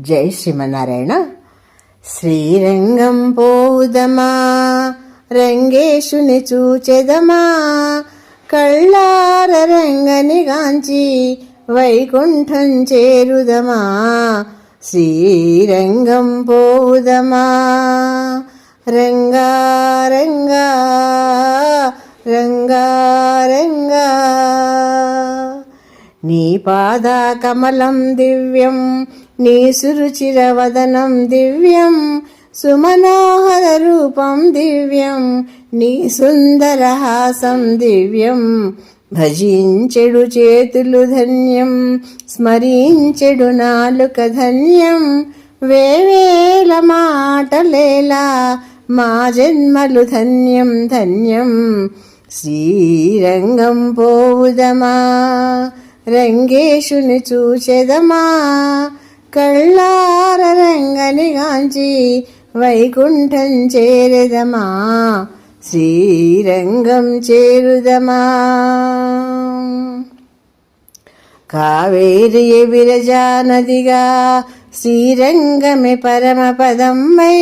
జై శ్రీమన్నారాయణ. శ్రీరంగం పోవుదమా? రంగేశుని చూచెదమా? కళ్ళార రంగని గాంచి వైకుంఠం చేరుదమా? శ్రీరంగం పోవుదమా? రంగా రంగా రంగా రంగా. నీ పాద కమలం దివ్యం నీ సురుచిరవదనం దివ్యం సుమనోహర రూపం దివ్యం నీ సుందరహాసం దివ్యం. భజించెడు చేతులు ధన్యం స్మరించెడు నాలుక ధన్యం. వేవేల మాటలేలా మా జన్మలు ధన్యం ధన్యం. శ్రీరంగం పోవుదమా? రంగేశుని చూచెదమా? కళ్ళార రంగని గాంచి వైకుంఠం చేరదమా? శ్రీరంగం చేరుదమా? కావేరియ విరజా నదిగా శ్రీరంగమే పరమపదమ్మై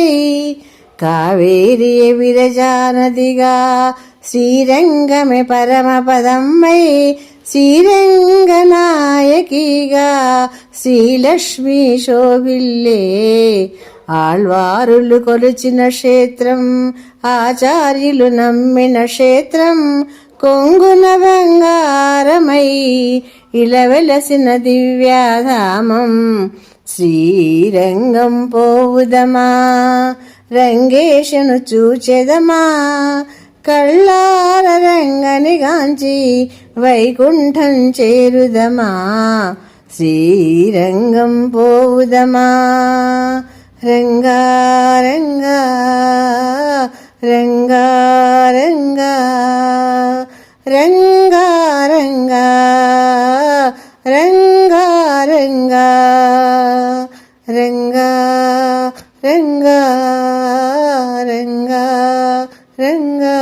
కావేరి విరజా నదిగా శ్రీరంగమే పరమపదమ్మై శ్రీరంగనాయకిగా శ్రీలక్ష్మి శోభిల్లే. ఆళ్వారులు కొలిచిన క్షేత్రం ఆచార్యులు నమ్మిన క్షేత్రం కొంగున బంగారమై ఇలవెలసిన దివ్యాధామం. శ్రీరంగం పోవుదమా? రంగేశను చూచెదమా? కళ్ళార రంగని గాంచి వైకుంఠం చేరుదమా శ్రీరంగం పోవుదమా రంగా రంగా రంగా రంగా రంగా రంగా రంగా రంగా రంగా రంగా రంగా रंगा